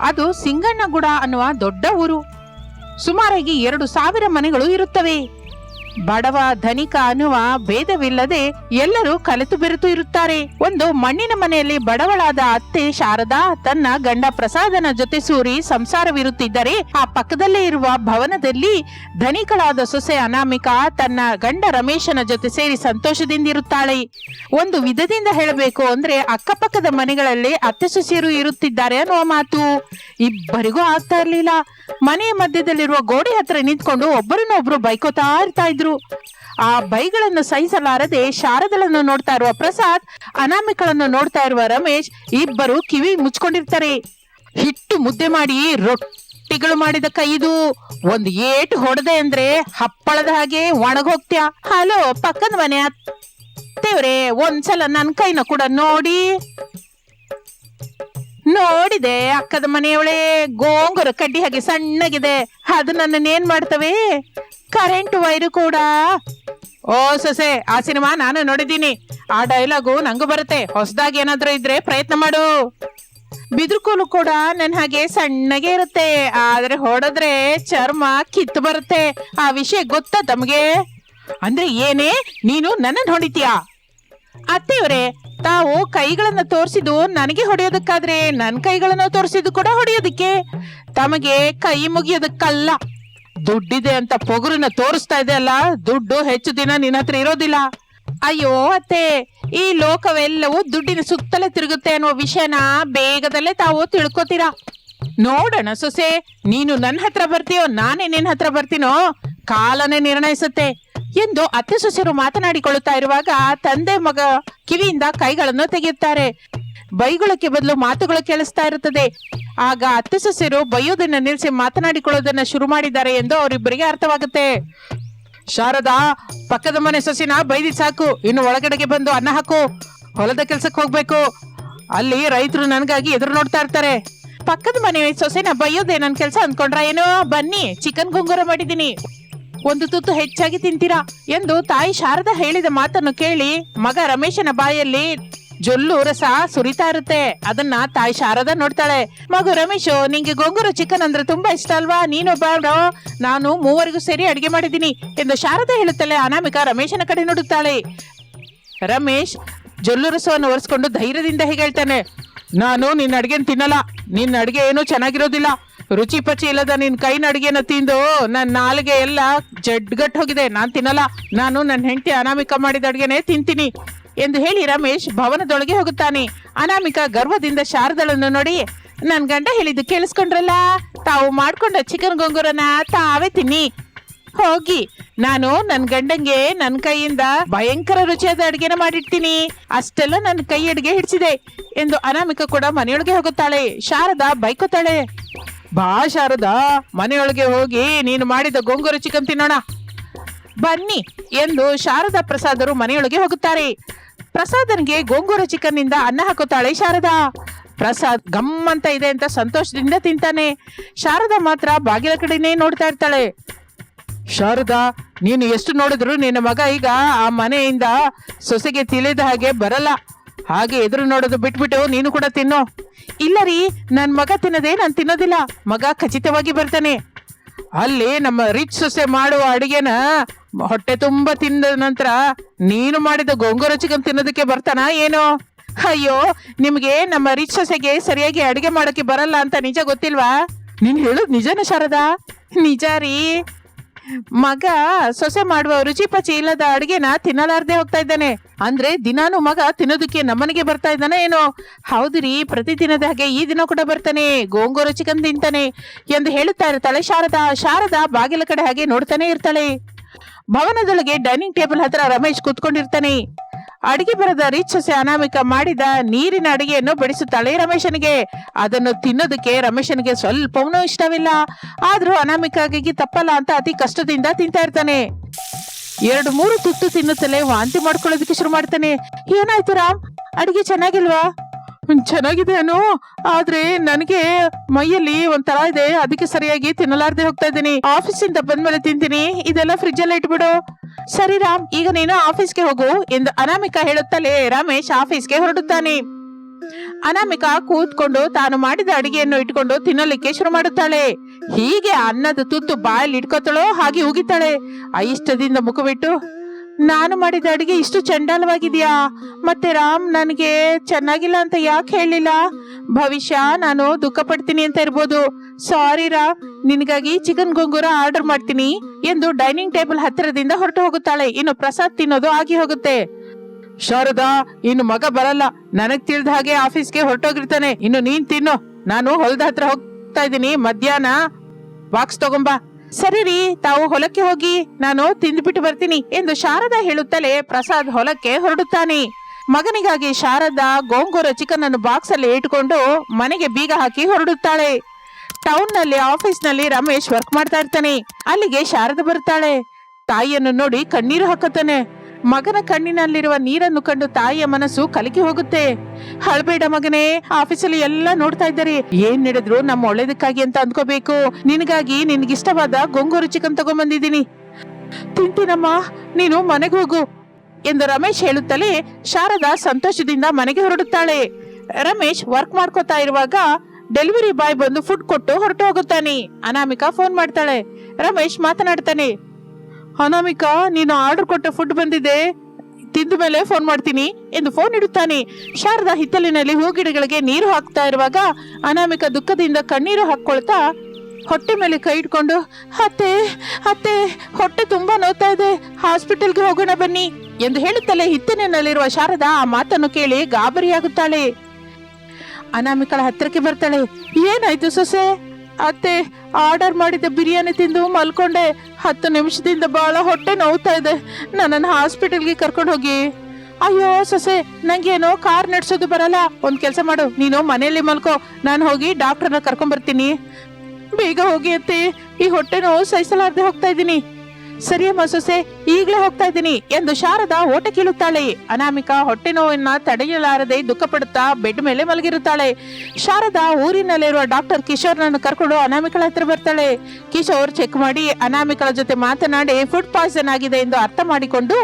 ಅದು ಸಿಂಗಣ್ಣಗುಡ ಅನ್ನುವ ದೊಡ್ಡ ಊರು. ಸುಮಾರಾಗಿ ಎರಡು ಸಾವಿರ ಮನೆಗಳು ಇರುತ್ತವೆ. ಬಡವ ಧನಿಕ ಅನ್ನುವ ಭೇದವಿಲ್ಲದೆ ಎಲ್ಲರೂ ಕಲಿತು ಬೆರೆತು ಇರುತ್ತಾರೆ. ಒಂದು ಮಣ್ಣಿನ ಮನೆಯಲ್ಲಿ ಬಡವಳಾದ ಅತ್ತೆ ಶಾರದಾ ತನ್ನ ಗಂಡ ಪ್ರಸಾದನ ಜೊತೆ ಸೂರಿ ಸಂಸಾರವಿರುತ್ತಿದ್ದರೆ ಆ ಪಕ್ಕದಲ್ಲೇ ಇರುವ ಭವನದಲ್ಲಿ ಧನಿಕಳಾದ ಸೊಸೆ ಅನಾಮಿಕಾ ತನ್ನ ಗಂಡ ರಮೇಶನ ಜೊತೆ ಸೇರಿ ಸಂತೋಷದಿಂದ ಇರುತ್ತಾಳೆ ಒಂದು ವಿಧದಿಂದ ಹೇಳಬೇಕು ಅಂದ್ರೆ ಅಕ್ಕಪಕ್ಕದ ಮನೆಗಳಲ್ಲಿ ಅತ್ತೆ ಸೊಸೆಯರು ಇರುತ್ತಿದ್ದಾರೆ ಅನ್ನುವ ಮಾತು. ಇಬ್ಬರಿಗೂ ಆಗ್ತಾ ಇರ್ಲಿಲ್ಲ. ಮನೆಯ ಮಧ್ಯದಲ್ಲಿರುವ ಗೋಡೆ ಹತ್ರ ನಿಂತ್ಕೊಂಡು ಒಬ್ಬರನ್ನೊಬ್ರು ಬೈಕೋತಾ ಇರ್ತಾ ಇದ್ರು. ಆ ಬೈಗಳನ್ನು ಸಹಿಸಲಾರದೆ ಶಾರದಳನ್ನು ನೋಡ್ತಾ ಇರುವ ಪ್ರಸಾದ್, ಅನಾಮಿಕಳನ್ನು ನೋಡ್ತಾ ಇರುವ ರಮೇಶ್ ಇಬ್ಬರು ಕಿವಿ ಮುಚ್ಕೊಂಡಿರ್ತಾರೆ. ಹಿಟ್ಟು ಮುದ್ದೆ ಮಾಡಿ ರೊಟ್ಟಿಗಳು ಮಾಡಿದ ಕೈದು ಒಂದು ಏಟು ಹೊಡೆದೆ ಅಂದ್ರೆ ಹಪ್ಪಳದ ಹಾಗೆ ಒಣಗೋಗ್ತ್ಯಾ? ಹಲೋ, ಪಕ್ಕದ ಮನೆ ಅತ್ತೇವ್ರೆ, ಒಂದ್ಸಲ ನನ್ ಕೈನ ಕೂಡ ನೋಡಿ. ನೋಡಿದೆ, ಅಕ್ಕದ ಮನೆಯವಳೆ ಗೋಂಗುರ ಕಡ್ಡಿ ಹಾಗೆ ಸಣ್ಣಗಿದೆ. ಅದು ನನ್ನನ್ನೇನ್ ಮಾಡ್ತವೆ? ಕರೆಂಟ್ ವೈರು ಕೂಡ. ಓ, ಸೊಸೆ, ಆ ಸಿನಿಮಾ ನಾನು ನೋಡಿದ್ದೀನಿ. ಆ ಡೈಲಾಗು ನಂಗೂ ಬರುತ್ತೆ. ಹೊಸದಾಗಿ ಏನಾದ್ರೂ ಇದ್ರೆ ಪ್ರಯತ್ನ ಮಾಡು. ಬಿದ್ರುಕೋಲು ಕೂಡ ನನ್ನ ಹಾಗೆ ಸಣ್ಣಗೆ ಇರುತ್ತೆ. ಆದ್ರೆ ಹೊಡೆದ್ರೆ ಚರ್ಮ ಕಿತ್ತು ಬರುತ್ತೆ. ಆ ವಿಷಯ ಗೊತ್ತಾ ತಮಗೆ? ಅಂದ್ರೆ ಏನೇ, ನೀನು ನನ್ನನ್ನು ಹೊಡಿತೀಯಾ? ಅತ್ತೆಯವರೇ, ತಾವು ಕೈಗಳನ್ನು ತೋರಿಸಿದ್ದು ನನಗೆ ಹೊಡೆಯೋದಕ್ಕಾದ್ರೆ ನನ್ನ ಕೈಗಳನ್ನು ತೋರಿಸಿದ್ದು ಕೂಡ ಹೊಡೆಯೋದಕ್ಕೆ. ತಮಗೆ ಕೈ ಮುಗಿಯೋದಕ್ಕಲ್ಲ. ದುಡ್ಡಿದೆ ಅಂತ ಪೊಗರನ್ನ ತೋರಿಸ್ತಾ ಇದೆ ಅಲ್ಲ? ದುಡ್ಡು ಹೆಚ್ಚು ದಿನ ನಿನ್ನ ಹತ್ರ ಇರೋದಿಲ್ಲ. ಅಯ್ಯೋ ಅತ್ತೆ, ಈ ಲೋಕವೆಲ್ಲವೂ ದುಡ್ಡಿನ ಸುತ್ತಲೇ ತಿರುಗುತ್ತೆ ಅನ್ನುವ ವಿಷಯನ ಬೇಗದಲ್ಲೇ ತಾವು ತಿಳ್ಕೊತೀರಾ? ನೋಡೋಣ ಸೊಸೆ, ನೀನು ನನ್ನ ಹತ್ರ ಬರ್ತೀಯೋ, ನಾನೇ ನಿನ್ನ ಹತ್ರ ಬರ್ತೀನೋ? ಕಾಲನೇ ನಿರ್ಣಯಿಸುತ್ತೆ. ಎಂದು ಅತ್ತೆ ಸೊಸೆರು ಮಾತನಾಡಿಕೊಳ್ಳುತ್ತಾ ಇರುವಾಗ ತಂದೆ ಮಗ ಕಿವಿಯಿಂದ ಕೈಗಳನ್ನು ತೆಗೆಯುತ್ತಾರೆ. ಬೈಗುಳಕ್ಕೆ ಬದಲು ಮಾತುಗಳು ಕೇಳಿಸ್ತಾ ಇರುತ್ತದೆ. ಆಗ ಅತ್ತೆ ಸೊಸೆರು ಬೈಯೋದನ್ನ ನಿಲ್ಲಿಸಿ ಮಾತನಾಡಿಕೊಳ್ಳೋದನ್ನ ಶುರು ಮಾಡಿದ್ದಾರೆ ಎಂದು ಅವರಿಬ್ಬರಿಗೆ ಅರ್ಥವಾಗುತ್ತೆ. ಶಾರದಾ, ಪಕ್ಕದ ಮನೆ ಸೊಸಿನ ಬೈದಿ ಸಾಕು, ಇನ್ನು ಒಳಗಡೆಗೆ ಬಂದು ಅನ್ನ ಹಾಕು, ಹೊಲದ ಕೆಲ್ಸಕ್ಕೆ ಹೋಗ್ಬೇಕು. ಅಲ್ಲಿ ರೈತರು ನನಗಾಗಿ ಎದುರು ನೋಡ್ತಾ ಇರ್ತಾರೆ. ಪಕ್ಕದ ಮನೆ ಸೊಸೆನ ಬೈಯೋದೇ ನನ್ನ ಕೆಲಸ ಅನ್ಕೊಂಡ್ರ ಏನೋ? ಬನ್ನಿ, ಚಿಕನ್ ಗುಂಗುರ ಮಾಡಿದ್ದೀನಿ. ಒಂದು ತುತ್ತು ಹೆಚ್ಚಾಗಿ ತಿಂತೀರಾ ಎಂದು ತಾಯಿ ಶಾರದಾ ಹೇಳಿದ ಮಾತನ್ನು ಕೇಳಿ ಮಗ ರಮೇಶನ ಬಾಯಲ್ಲಿ ಜೊಲ್ಲು ರಸ ಸುರಿತಾ ಇರುತ್ತೆ. ಅದನ್ನ ತಾಯಿ ಶಾರದಾ ನೋಡ್ತಾಳೆ. ಮಗು ರಮೇಶ್, ನಿಂಗೆ ಗೊಂಗೂರು ಚಿಕನ್ ಅಂದ್ರೆ ತುಂಬಾ ಇಷ್ಟ ಅಲ್ವಾ? ನೀನು ನೀನೊಬ್ಬ ನಾನು ಮೂವರಿಗೂ ಸೇರಿ ಅಡಿಗೆ ಮಾಡಿದ್ದೀನಿ ಎಂದು ಶಾರದಾ ಹೇಳುತ್ತಾಳೆ ಅನಾಮಿಕಾ ರಮೇಶನ ಕಡೆ ನೋಡುತ್ತಾಳೆ. ರಮೇಶ್ ಜೊಲ್ಲು ರಸವನ್ನು ಒರೆಸ್ಕೊಂಡು ಧೈರ್ಯದಿಂದ ಹೀಗೆ ಹೇಳ್ತಾನೆ, ನಾನು ನಿನ್ನ ಅಡಿಗೆನ ತಿನ್ನಲ್ಲ. ನಿನ್ನ ಅಡಿಗೆ ಏನೂ ಚೆನ್ನಾಗಿರೋದಿಲ್ಲ. ರುಚಿ ಪಚಿ ಇಲ್ಲದ ನಿನ್ನ ಕೈನ ಅಡುಗೆನ ತಿಂದು ನನ್ನ ನಾಲ್ಗೆ ಎಲ್ಲ ಜಡ್ಗಟ್ ಹೋಗಿದೆ. ನಾನು ತಿನ್ನಲ್ಲ. ನಾನು ನನ್ನ ಹೆಂಡತಿ ಅನಾಮಿಕ ಮಾಡಿದ ಅಡುಗೆನೇ ತಿಂತೀನಿ. ಎಂದು ಹೇಳಿ ರಮೇಶ್ ಭವನದೊಳಗೆ ಹೋಗುತ್ತಾನೆ. ಅನಾಮಿಕ ಗರ್ವದಿಂದ ಶಾರದಳನ್ನು ನೋಡಿ, ನನ್ ಗಂಡ ಹೇಳಿದ್ದು ಕೇಳಿಸ್ಕೊಂಡ್ರಲ್ಲ? ತಾವು ಮಾಡ್ಕೊಂಡ ಚಿಕನ್ ಗೊಂಗೂರನ ತಾವೇ ತಿನ್ನಿ. ಹೋಗಿ. ನಾನು ನನ್ ಗಂಡಂಗೆ ನನ್ ಕೈಯಿಂದ ಭಯಂಕರ ರುಚಿಯಾದ ಅಡಿಗೆನ ಮಾಡಿಡ್ತೀನಿ ಅಷ್ಟೆಲ್ಲ ನನ್ನ ಕೈ ಅಡಿಗೆ ಹಿಡಿಸಿದೆ ಎಂದು ಅನಾಮಿಕ ಕೂಡ ಮನೆಯೊಳಗೆ ಹೋಗುತ್ತಾಳೆ. ಶಾರದಾ ಬೈಕೋತಾಳೆ, ಬಾ ಶಾರದಾ, ಮನೆಯೊಳಗೆ ಹೋಗಿ ನೀನು ಮಾಡಿದ ಗೊಂಗು ಚಿಕನ್ ತಿನ್ನೋಣ. ಬನ್ನಿ ಎಂದು ಶಾರದಾ ಪ್ರಸಾದರು ಮನೆಯೊಳಗೆ ಹೋಗುತ್ತಾರೆ. ಪ್ರಸಾದನ್ಗೆ ಗೋಂಗೂರ ಚಿಕನ್ನಿಂದ ಅನ್ನ ಹಾಕುತ್ತಾಳೆ ಶಾರದಾ. ಪ್ರಸಾದ್ ಗಮ್ಮಂತ ಇದೆ ಅಂತ ಸಂತೋಷದಿಂದ ತಿಂತಾನೆ. ಶಾರದಾ ಮಾತ್ರ ಬಾಗಿಲ ಕಡೆನೇ ನೋಡ್ತಾ ಇರ್ತಾಳೆ. ಶಾರದಾ, ನೀನು ಎಷ್ಟು ನೋಡಿದ್ರು ನಿನ್ನ ಮಗ ಈಗ ಆ ಮನೆಯಿಂದ ಸೊಸೆಗೆ ತಿಳಿದ ಹಾಗೆ ಬರಲ್ಲ. ಹಾಗೆ ಎದುರು ನೋಡೋದು ಬಿಟ್ಬಿಟ್ಟು ನೀನು ಕೂಡ ತಿನ್ನೋ. ಇಲ್ಲ ರೀ ನನ್ನ ಮಗ ತಿನ್ನದೇ ನಾನು ತಿನ್ನೋದಿಲ್ಲ. ಮಗ ಖಚಿತವಾಗಿ ಬರ್ತಾನೆ. ಅಲ್ಲಿ ನಮ್ಮ ರಿಚ್ ಸೊಸೆ ಮಾಡುವ ಅಡಿಗೆನ ಹೊಟ್ಟೆ ತುಂಬಾ ತಿಂದ ನಂತರ ನೀನು ಮಾಡಿದ ಗೊಂಗೂರ ಚಿಕನ್ ತಿನ್ನೋದಕ್ಕೆ ಬರ್ತಾನ ಏನು? ಅಯ್ಯೋ, ನಿಮ್ಗೆ ನಮ್ಮ ರಿಚ್ ಸೊಸೆಗೆ ಸರಿಯಾಗಿ ಅಡಿಗೆ ಮಾಡೋಕೆ ಬರಲ್ಲ ಅಂತ ನಿಜ ಗೊತ್ತಿಲ್ವಾ? ನೀನ್ ಹೇಳೋದು ನಿಜನ ಶಾರದಾ? ನಿಜ ರೀ. ಮಗ ಸೊಸೆ ಮಾಡುವ ರುಚಿ ಪಚಿ ಇಲ್ಲದ ಅಡುಗೆನ ತಿನ್ನಲಾರ್ದೆ ಹೋಗ್ತಾ ಇದ್ದಾನೆ. ಅಂದ್ರೆ ದಿನಾನು ಮಗ ತಿನ್ನೋದಕ್ಕೆ ನಮ್ಮನೆಗೆ ಬರ್ತಾ ಇದ್ದಾನೆ ಏನೋ? ಹೌದು ರೀ ಪ್ರತಿದಿನದ ಹಾಗೆ ಈ ದಿನ ಕೂಡ ಬರ್ತಾನೆ. ಗೋಂಗೂರ ಚಿಕನ್ ತಿಂತಾನೆ. ಎಂದು ಹೇಳುತ್ತಾ ಇರ್ತಾಳೆ ಶಾರದಾ ಶಾರದಾ ಬಾಗಿಲ ಕಡೆ ಹಾಗೆ ನೋಡ್ತಾನೆ ಇರ್ತಾಳೆ. ಭವನದೊಳಗೆ ಡೈನಿಂಗ್ ಟೇಬಲ್ ಹತ್ರ ರಮೇಶ್ ಕೂತ್ಕೊಂಡಿರ್ತಾನೆ. ಅಡಿಗೆ ಬರದ ರಿಚ್ ಸೊಸೆ ಅನಾಮಿಕ ಮಾಡಿದ ನೀರಿನ ಅಡಿಗೆಯನ್ನು ಬಡಿಸುತ್ತಾಳೆ ರಮೇಶನಿಗೆ. ಅದನ್ನು ತಿನ್ನೋದಕ್ಕೆ ರಮೇಶನಿಗೆ ಸ್ವಲ್ಪವೂ ಇಷ್ಟವಿಲ್ಲ. ಆದ್ರೂ ಅನಾಮಿಕಾಗಿ ತಪ್ಪಲ್ಲ ಅಂತ ಅತಿ ಕಷ್ಟದಿಂದ ತಿಂತಾ ಇರ್ತಾನೆ. ಎರಡು ಮೂರು ತುತ್ತು ತಿನ್ನುತ್ತಲೇ ವಾಂತಿ ಮಾಡ್ಕೊಳ್ಳೋದಕ್ಕೆ ಶುರು ಮಾಡ್ತಾನೆ. ಏನಾಯ್ತು ರಾಮ್? ಅಡಿಗೆ ಚೆನ್ನಾಗಿಲ್ವಾ? ಚೆನ್ನಾಗಿದೆ ಅನು. ಆದ್ರೆ ನನಗೆ ಮೈಯಲ್ಲಿ ಒಂಥರ ಇದೆ. ಅದಕ್ಕೆ ಸರಿಯಾಗಿ ತಿನ್ನಲಾರ್ದೆ ಹೋಗ್ತಾ ಇದ್ದೀನಿ. ಆಫೀಸಿಂದ ಬಂದ್ಮೇಲೆ ತಿಂತೀನಿ. ಇದೆಲ್ಲ ಫ್ರಿಜ್ ಅಲ್ಲಿ ಇಟ್ಬಿಡು. ಸರಿ ರಾಮ್, ಈಗ ನೀನು ಆಫೀಸ್ಗೆ ಹೋಗು ಎಂದು ಅನಾಮಿಕಾ ಹೇಳುತ್ತಲೇ ರಮೇಶ್ ಆಫೀಸ್ಗೆ ಹೊರಡುತ್ತಾನೆ. ಅನಾಮಿಕಾ ಕೂತ್ಕೊಂಡು ತಾನು ಮಾಡಿದ ಅಡಿಗೆಯನ್ನು ಇಟ್ಕೊಂಡು ತಿನ್ನಲಿಕ್ಕೆ ಶುರು ಮಾಡುತ್ತಾಳೆ. ಹೀಗೆ ಅನ್ನದ ತುತ್ತು ಬಾಯಲ್ಲಿ ಇಟ್ಕೋತಾಳೋ ಹಾಗೆ ಉಗಿತಾಳೆ. ಇಷ್ಟದಿಂದ ಮುಖವಿಟ್ಟು ನಾನು ಮಾಡಿದ ಅಡುಗೆ ಇಷ್ಟು ಚಂಡಾಲವಾಗಿದೆಯಾ? ಮತ್ತೆ ರಾಮ್ ನನಗೆ ಚೆನ್ನಾಗಿಲ್ಲ ಅಂತ ಯಾಕೆ ಹೇಳಿಲ್ಲ? ಭವಿಷ್ಯ ನಾನು ದುಃಖ ಪಡ್ತೀನಿ ಅಂತ ಇರ್ಬೋದು. ಸಾರಿ ರಾಮ್ ನಿನಗಾಗಿ ಚಿಕನ್ ಗೊಂಗೂರ ಆರ್ಡರ್ ಮಾಡ್ತೀನಿ ಎಂದು ಡೈನಿಂಗ್ ಟೇಬಲ್ ಹತ್ತಿರದಿಂದ ಹೊರಟು ಹೋಗುತ್ತಾಳೆ. ಇನ್ನು ಪ್ರಸಾದ್ ತಿನ್ನೋದು ಆಗಿ ಹೋಗುತ್ತೆ. ಶಾರದಾ, ಇನ್ನು ಮಗ ಬರಲ್ಲ. ನನಗ್ ತಿಳಿದ ಹಾಗೆ ಆಫೀಸ್ಗೆ ಹೊರಟೋಗಿರ್ತಾನೆ. ಇನ್ನು ನೀನ್ ತಿನ್ನು. ನಾನು ಹೊಲದ ಹತ್ರ ಹೋಗ್ತಾ ಇದ್ದೀನಿ. ಮಧ್ಯಾಹ್ನ ಬಾಕ್ಸ್ ತಗೊಂಬಾ. ಸರಿ ರೀ, ತಾವು ಹೊಲಕ್ಕೆ ಹೋಗಿ ನಾನು ತಿಂದ್ಬಿಟ್ಟು ಬರ್ತೀನಿ ಎಂದು ಶಾರದಾ ಹೇಳುತ್ತಲೇ ಪ್ರಸಾದ್ ಹೊಲಕ್ಕೆ ಹೊರಡುತ್ತಾನೆ. ಮಗನಿಗಾಗಿ ಶಾರದಾ ಗೋಂಗೂರ ಚಿಕನ್ ಅನ್ನು ಬಾಕ್ಸ್ ಅಲ್ಲಿ ಇಟ್ಕೊಂಡು ಮನೆಗೆ ಬೀಗ ಹಾಕಿ ಹೊರಡುತ್ತಾಳೆ. ಟೌನ್ನಲ್ಲಿ ಆಫೀಸ್ನಲ್ಲಿ ರಮೇಶ್ ವರ್ಕ್ ಮಾಡ್ತಾ ಇರ್ತಾನೆ. ಅಲ್ಲಿಗೆ ಶಾರದಾ ಬರುತ್ತಾಳೆ. ತಾಯಿಯನ್ನು ನೋಡಿ ಕಣ್ಣೀರು ಹಾಕುತ್ತಾನೆ. ಮಗನ ಕಣ್ಣಿನಲ್ಲಿರುವ ನೀರನ್ನು ಕಂಡು ತಾಯಿಯ ಮನಸ್ಸು ಕಲಕಿ ಹೋಗುತ್ತೆ. ಹಳಬೇಡ ಮಗನೇ, ಆಫೀಸಲ್ಲಿ ಎಲ್ಲ ನೋಡ್ತಾ ಇದ್ದಾರೆ. ಏನ್ ನಡೆದ್ರು ನಮ್ಮ ಒಳ್ಳೇದಕ್ಕಾಗಿ ಅಂತ ಅಂದ್ಕೋಬೇಕು. ನಿನಗಾಗಿ ನಿನ್ಗಿಷ್ಟವಾದ ಗೊಂಗೂರು ಚಿಕನ್ ತಗೊಂಬಂದಿದ್ದೀನಿ. ತಿಂತೀನಮ್ಮ ನೀನು ಮನೆಗೆ ಹೋಗು ಎಂದು ರಮೇಶ್ ಹೇಳುತ್ತಲೇ ಶಾರದಾ ಸಂತೋಷದಿಂದ ಮನೆಗೆ ಹೊರಡುತ್ತಾಳೆ. ರಮೇಶ್ ವರ್ಕ್ ಮಾಡ್ಕೋತಾ ಇರುವಾಗ ಡೆಲಿವರಿ ಬಾಯ್ ಬಂದು ಫುಡ್ ಕೊಟ್ಟು ಹೊರಟು ಹೋಗುತ್ತಾನೆ. ಅನಾಮಿಕಾ ಫೋನ್ ಮಾಡ್ತಾಳೆ. ರಮೇಶ್ ಮಾತನಾಡ್ತಾನೆ ಅನಾಮಿಕಾ, ನೀನು ಆರ್ಡರ್ ಕೊಟ್ಟ ಫುಡ್ ಬಂದಿದೆ. ತಿಂದ ಮೇಲೆ ಫೋನ್ ಮಾಡ್ತೀನಿ ಎಂದು ಫೋನ್ ಇಡುತ್ತಾನೆ. ಶಾರದಾ ಹಿತ್ತಲಿನಲ್ಲಿ ಹೂಗಿಡಗಳಿಗೆ ನೀರು ಹಾಕ್ತಾ ಇರುವಾಗ ಅನಾಮಿಕ ದುಃಖದಿಂದ ಕಣ್ಣೀರು ಹಾಕೊಳ್ತಾ ಹೊಟ್ಟೆ ಮೇಲೆ ಕೈ ಇಟ್ಕೊಂಡು, ಅತ್ತೆ ಅತ್ತೆ, ಹೊಟ್ಟೆ ತುಂಬಾ ನೋತಾ ಇದೆ. ಹಾಸ್ಪಿಟಲ್ಗೆ ಹೋಗೋಣ ಬನ್ನಿ ಎಂದು ಹೇಳುತ್ತಲೇ ಹಿತ್ತಲಿನಲ್ಲಿರುವ ಶಾರದಾ ಆ ಮಾತನ್ನು ಕೇಳಿ ಗಾಬರಿಯಾಗುತ್ತಾಳೆ. ಅನಾಮಿಕಳ ಹತ್ತಿರಕ್ಕೆ ಬರ್ತಾಳೆ, ಏನಾಯ್ತು ಸೊಸೆ? ಅತ್ತೆ, ಆರ್ಡರ್ ಮಾಡಿದ ಬಿರಿಯಾನಿ ತಿಂದು ಮಲ್ಕೊಂಡೆ. ಹತ್ತು ನಿಮಿಷದಿಂದ ಬಹಳ ಹೊಟ್ಟೆ ನೋವ್ತಾ ಇದೆ. ನನ್ನನ್ನು ಹಾಸ್ಪಿಟಲ್ಗೆ ಕರ್ಕೊಂಡು ಹೋಗಿ. ಅಯ್ಯೋ ಸೊಸೆ, ನಂಗೇನೋ ಕಾರ್ ನಡೆಸೋದು ಬರಲ್ಲ. ಒಂದು ಕೆಲಸ ಮಾಡು, ನೀನು ಮನೆಯಲ್ಲಿ ಮಲ್ಕೋ. ನಾನು ಹೋಗಿ ಡಾಕ್ಟರ್ನ ಕರ್ಕೊಂಡ್ ಬರ್ತೀನಿ ಬೇಗ ಹೋಗಿ ಅತ್ತೆ. ಈ ಹೊಟ್ಟೆ ನೋವು ಸಹಿಸಲಾರ್ದೆ ಹೋಗ್ತಾ ಇದ್ದೀನಿ. ಸರಿಯಮ್ಮ ಸೊಸೆ, ಈಗ್ಲೇ ಹೋಗ್ತಾ ಇದ್ದೀನಿ ಎಂದು ಶಾರದಾ ಓಟ ಕೀಳುತ್ತಾಳೆ ಅನಾಮಿಕಾ ಹೊಟ್ಟೆ ನೋವನ್ನ ತಡೆಯಲಾರದೆ ದುಃಖ ಪಡುತ್ತಾ ಬೆಡ್ ಮೇಲೆ ಮಲಗಿರುತ್ತಾಳೆ. ಶಾರದಾ ಊರಿನಲ್ಲಿರುವ ಡಾಕ್ಟರ್ ಕಿಶೋರ್ನನ್ನು ಕರ್ಕೊಂಡು ಅನಾಮಿಕಳ ಹತ್ರ ಬರ್ತಾಳೆ. ಕಿಶೋರ್ ಚೆಕ್ ಮಾಡಿ ಅನಾಮಿಕಳ ಜೊತೆ ಮಾತನಾಡಿ ಫುಡ್ ಪಾಯ್ಸನ್ ಆಗಿದೆ ಎಂದು ಅರ್ಥ ಮಾಡಿಕೊಂಡು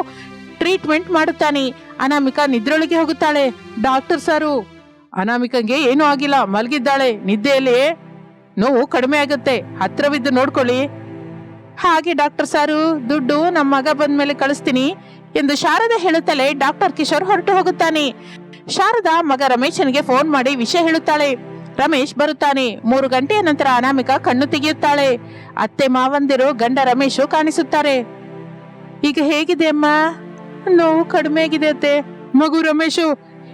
ಟ್ರೀಟ್ಮೆಂಟ್ ಮಾಡುತ್ತಾನೆ. ಅನಾಮಿಕಾ ನಿದ್ರೊಳಗೆ ಹೋಗುತ್ತಾಳೆ. ಡಾಕ್ಟರ್ ಸಾರು, ಅನಾಮಿಕಂಗೆ ಏನೂ ಆಗಿಲ್ಲ, ಮಲಗಿದ್ದಾಳೆ. ನಿದ್ದೆಯಲ್ಲಿ ನೋವು ಕಡಿಮೆ ಆಗುತ್ತೆ. ಹತ್ರವಿದ್ದು ನೋಡ್ಕೊಳ್ಳಿ. ಹಾಗೆ ಡಾಕ್ಟರ್ ಸಾರು, ದುಡ್ಡು ನಮ್ಮ ಮಗ ಬಂದ್ಮೇಲೆ ಕಳಿಸ್ತೀನಿ ಎಂದು ಶಾರದಾ ಹೇಳುತ್ತಲೇ ಡಾಕ್ಟರ್ ಕಿಶೋರ್ ಹೊರಟು ಹೋಗುತ್ತಾನೆ. ಶಾರದಾ ಮಗ ರಮೇಶನಿಗೆ ಫೋನ್ ಮಾಡಿ ವಿಷಯ ಹೇಳುತ್ತಾಳೆ. ರಮೇಶ್ ಬರುತ್ತಾನೆ. ಮೂರು ಗಂಟೆಯ ನಂತರ ಅನಾಮಿಕ ಕಣ್ಣು ತೆಗೆಯುತ್ತಾಳೆ. ಅತ್ತೆ ಮಾವಂದಿರು, ಗಂಡ ರಮೇಶು ಕಾಣಿಸುತ್ತಾರೆ. ಈಗ ಹೇಗಿದೆ ಅಮ್ಮ? ನೋವು ಕಡಿಮೆ ಆಗಿದೆ ಅತ್ತೆ. ಮಗು ರಮೇಶು,